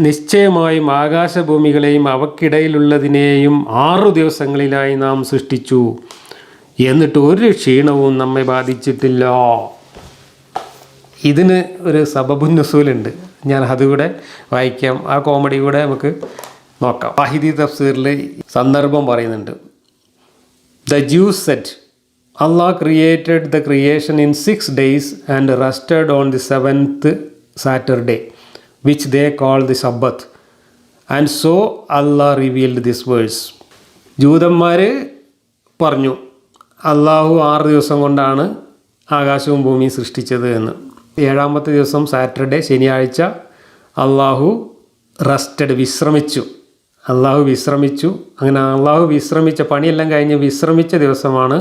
നിശ്ചയമായും ആകാശഭൂമികളെയും അവക്കിടയിലുള്ളതിനെയും ആറു ദിവസങ്ങളിലായി നാം സൃഷ്ടിച്ചു. എന്നിട്ട് ഒരു ക്ഷീണവും നമ്മെ ബാധിച്ചിട്ടില്ല. ഇതിന് ഒരു സബബുൻ നസൂലുണ്ട് ഞാൻ അതുകൂടെ വായിക്കാം. ആ കോമഡി കൂടെ നമുക്ക് നോക്കാം. വാഹിദി തഫ്സീറിൽ സന്ദർഭം പറയുന്നുണ്ട്. The Jews said Allah created the creation in six days and rested on the seventh Saturday, which they call the Sabbath. And so Allah revealed this verse. ജൂതന്മാർ പറഞ്ഞു അള്ളാഹു ആറ് ദിവസം കൊണ്ടാണ് ആകാശവും ഭൂമിയും സൃഷ്ടിച്ചത് എന്ന് ഏഴാമത്തെ ദിവസം സാറ്റർഡേ ശനിയാഴ്ച അള്ളാഹു റെസ്റ്റഡ് വിശ്രമിച്ചു അള്ളാഹു വിശ്രമിച്ചു അങ്ങനെ അള്ളാഹു വിശ്രമിച്ച പണിയെല്ലാം കഴിഞ്ഞ് വിശ്രമിച്ച ദിവസമാണ്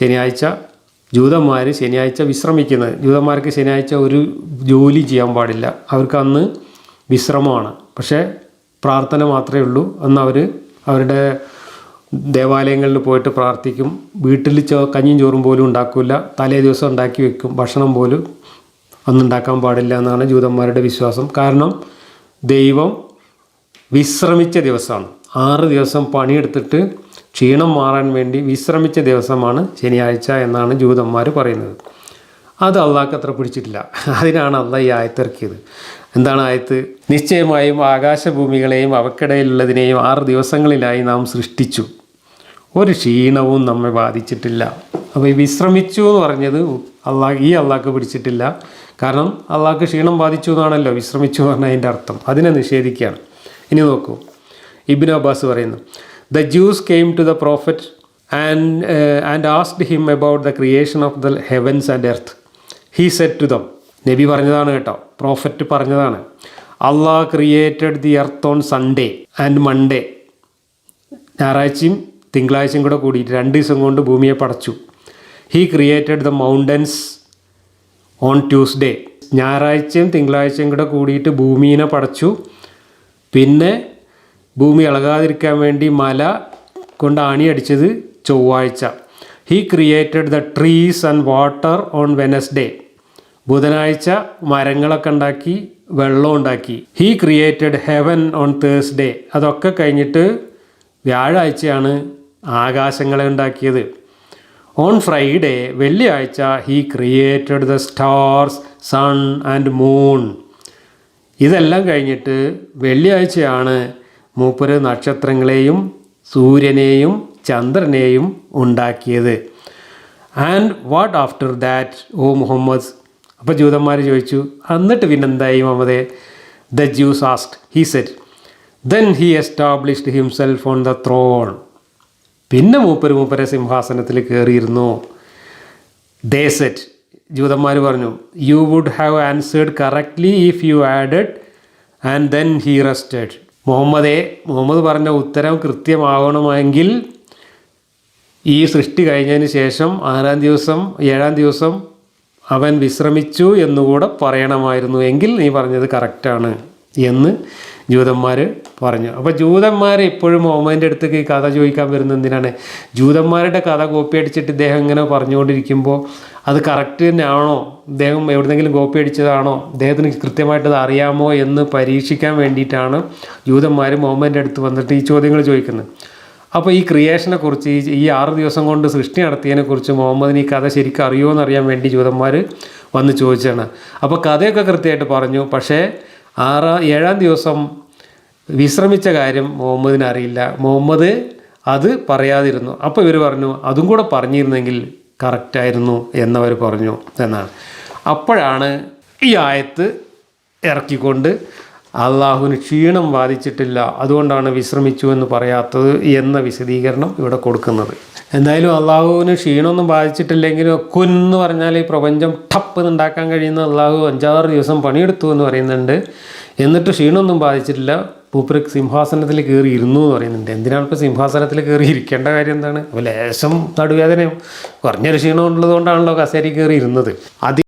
ശനിയാഴ്ച ജൂതന്മാർ ശനിയാഴ്ച വിശ്രമിക്കുന്നത്. ജൂതന്മാർക്ക് ശനിയാഴ്ച ഒരു ജോലി ചെയ്യാൻ പാടില്ല. അവർക്ക് അന്ന് വിശ്രമമാണ്. പക്ഷേ പ്രാർത്ഥന മാത്രമേ ഉള്ളൂ. അന്ന് അവർ അവരുടെ ദേവാലയങ്ങളിൽ പോയിട്ട് പ്രാർത്ഥിക്കും. വീട്ടിൽ ചോ കഞ്ഞിയും ചോറും പോലും ഉണ്ടാക്കില്ല തലേ ദിവസം ഉണ്ടാക്കി വെക്കും. ഭക്ഷണം പോലും അന്ന് ഉണ്ടാക്കാൻ പാടില്ല എന്നാണ് ജൂതന്മാരുടെ വിശ്വാസം. കാരണം ദൈവം വിശ്രമിച്ച ദിവസമാണ്. ആറ് ദിവസം പണിയെടുത്തിട്ട് ക്ഷീണം മാറാൻ വേണ്ടി വിശ്രമിച്ച ദിവസമാണ് ശനിയാഴ്ച എന്നാണ് ജൂതന്മാർ പറയുന്നത്. അത് അള്ളാഹ്ക്ക് അത്ര പിടിച്ചിട്ടില്ല. അതിനാണ് അള്ളാഹ് ഈ ആയത്തിറക്കിയത് എന്താണ് ആയത്ത്? നിശ്ചയമായും ആകാശഭൂമികളെയും അവക്കിടയിലുള്ളതിനെയും ആറ് ദിവസങ്ങളിലായി നാം സൃഷ്ടിച്ചു. ഒരു ക്ഷീണവും നമ്മെ ബാധിച്ചിട്ടില്ല. അപ്പോൾ ഈ വിശ്രമിച്ചു എന്ന് പറഞ്ഞത് അള്ളാഹ് ഈ അള്ളാഹ്ക്ക് പിടിച്ചിട്ടില്ല. കാരണം അള്ളാഹ്ക്ക് ക്ഷീണം ബാധിച്ചു എന്നാണല്ലോ വിശ്രമിച്ചു എന്ന് പറഞ്ഞാൽ അതിന്റെ അർത്ഥം. അതിനെ നിഷേധിക്കുകയാണ്. ഇനി നോക്കൂ. ഇബിൻ അബ്ബാസ് പറയുന്നു the Jews came to the prophet and and asked him about the creation of the heavens and earth he said to them നബി പറഞ്ഞതാണ് കേട്ടോ. പ്രോഫറ്റ് പറഞ്ഞതാണ്. Allah created the earth on Sunday and Monday ഞായറാഴ്ചയും തിങ്കളാഴ്ചയും കൂടെ കൂടിയിട്ട് രണ്ട് ദിവസം കൊണ്ട് ഭൂമിയെ പടച്ചു. He created the mountains on Tuesday ഞായറാഴ്ചയും തിങ്കളാഴ്ചയും കൂടെ കൂടിയിട്ട് ഭൂമിയെ പടച്ചു. പിന്നെ ഭൂമി ഇളകാതിരിക്കാൻ വേണ്ടി മല കൊണ്ട് അണിയടിച്ചത് ചൊവ്വാഴ്ച. He created the trees and water on Wednesday ബുധനാഴ്ച മരങ്ങളൊക്കെ ഉണ്ടാക്കി വെള്ളം ഉണ്ടാക്കി. He created heaven on Thursday അതൊക്കെ കഴിഞ്ഞിട്ട് വ്യാഴാഴ്ചയാണ് ആകാശങ്ങളെ ഉണ്ടാക്കിയത്. ഓൺ ഫ്രൈഡേ വെള്ളിയാഴ്ച he created the stars sun and moon ഇതെല്ലാം കഴിഞ്ഞിട്ട് വെള്ളിയാഴ്ചയാണ് മൂപ്പര് നക്ഷത്രങ്ങളെയും സൂര്യനെയും ചന്ദ്രനെയും ഉണ്ടാക്കിയത്. And what after that O Muhammad? അപ്പോൾ ജൂതന്മാർ ചോദിച്ചു എന്നിട്ട് പിന്നെന്തായി മുഹമ്മദേ? The Jews asked he said then he established himself on the throne പിന്നെ മൂപ്പര് മൂപ്പരെ സിംഹാസനത്തിൽ കയറിയിരുന്നു ദേ സെറ്റ് ജൂതന്മാർ പറഞ്ഞു you would have answered correctly if you added and then he rested മുഹമ്മദേ Muhammad പറഞ്ഞ ഉത്തരം കൃത്യമാവണമെങ്കിൽ ഈ സൃഷ്ടി കഴിഞ്ഞതിന് ശേഷം ആറാം ദിവസം ഏഴാം ദിവസം അവൻ വിശ്രമിച്ചു എന്നുകൂടെ പറയണമായിരുന്നു. എങ്കിൽ നീ പറഞ്ഞത് കറക്റ്റാണ് എന്ന് ജൂതന്മാർ പറഞ്ഞു. അപ്പോൾ ജൂതന്മാർ ഇപ്പോഴും ഓമന്റെ അടുത്തേക്ക് ഈ കഥ ചോദിക്കാൻ വരുന്നത് എന്തിനാണ്? ജൂതന്മാരുടെ കഥ കോപ്പി അടിച്ചിട്ട് ഇദ്ദേഹം ഇങ്ങനെ പറഞ്ഞുകൊണ്ടിരിക്കുമ്പോൾ അത് കറക്റ്റ് തന്നെയാണോ? ഇദ്ദേഹം എവിടെന്നെങ്കിലും കോപ്പി അടിച്ചതാണോ? ഇദ്ദേഹത്തിന് കൃത്യമായിട്ട് അറിയാമോ എന്ന് പരീക്ഷിക്കാൻ വേണ്ടിയിട്ടാണ് ജൂതന്മാർ മുഹമ്മദിന്റെ അടുത്ത് വന്നിട്ട് ഈ ചോദ്യങ്ങൾ ചോദിക്കുന്നത്. അപ്പോൾ ഈ ക്രിയേഷനെക്കുറിച്ച് ഈ ഈ ആറ് ദിവസം കൊണ്ട് സൃഷ്ടി നടത്തിയതിനെക്കുറിച്ച് മുഹമ്മദിന് ഈ കഥ ശരിക്കും അറിയുമോ എന്നറിയാൻ വേണ്ടി ജൂതന്മാർ വന്ന് ചോദിച്ചാണ് അപ്പോൾ കഥയൊക്കെ കൃത്യമായിട്ട് പറഞ്ഞു. പക്ഷേ ആറാം ഏഴാം ദിവസം വിശ്രമിച്ച കാര്യം മുഹമ്മദിന് അറിയില്ല. മുഹമ്മദ് അത് പറയാതിരുന്നു. അപ്പോൾ ഇവർ പറഞ്ഞു അതും കൂടെ പറഞ്ഞിരുന്നെങ്കിൽ കറക്റ്റായിരുന്നു എന്നവർ പറഞ്ഞു എന്നാണ്. അപ്പോഴാണ് ഈ ആയത്ത് ഇറക്കിക്കൊണ്ട് അള്ളാഹുവിന് ക്ഷീണം ബാധിച്ചിട്ടില്ല. അതുകൊണ്ടാണ് വിശ്രമിച്ചു എന്ന് പറയാത്തത് എന്ന വിശദീകരണം ഇവിടെ കൊടുക്കുന്നത്. എന്തായാലും അള്ളാഹുവിന് ക്ഷീണമൊന്നും ബാധിച്ചിട്ടില്ലെങ്കിലും കുന്ന് പറഞ്ഞാൽ ഈ പ്രപഞ്ചം ടപ്പ് ഉണ്ടാക്കാൻ കഴിയുന്ന അള്ളാഹു അഞ്ചാറ് ദിവസം പണിയെടുത്തു എന്ന് പറയുന്നുണ്ട്. എന്നിട്ട് ക്ഷീണമൊന്നും ബാധിച്ചിട്ടില്ല. മൂപ്പര് സിംഹാസനത്തിൽ കയറി ഇരുന്നു എന്ന് പറയുന്നുണ്ട്. എന്തിനാണ് ഇപ്പോൾ സിംഹാസനത്തിൽ കയറി ഇരിക്കേണ്ട കാര്യം എന്താണ്? അപ്പോൾ ലേശം നടുവേദനയും കുറഞ്ഞൊരു ക്ഷീണം ഉള്ളത് കസേരി കയറി ഇരുന്നത് അത്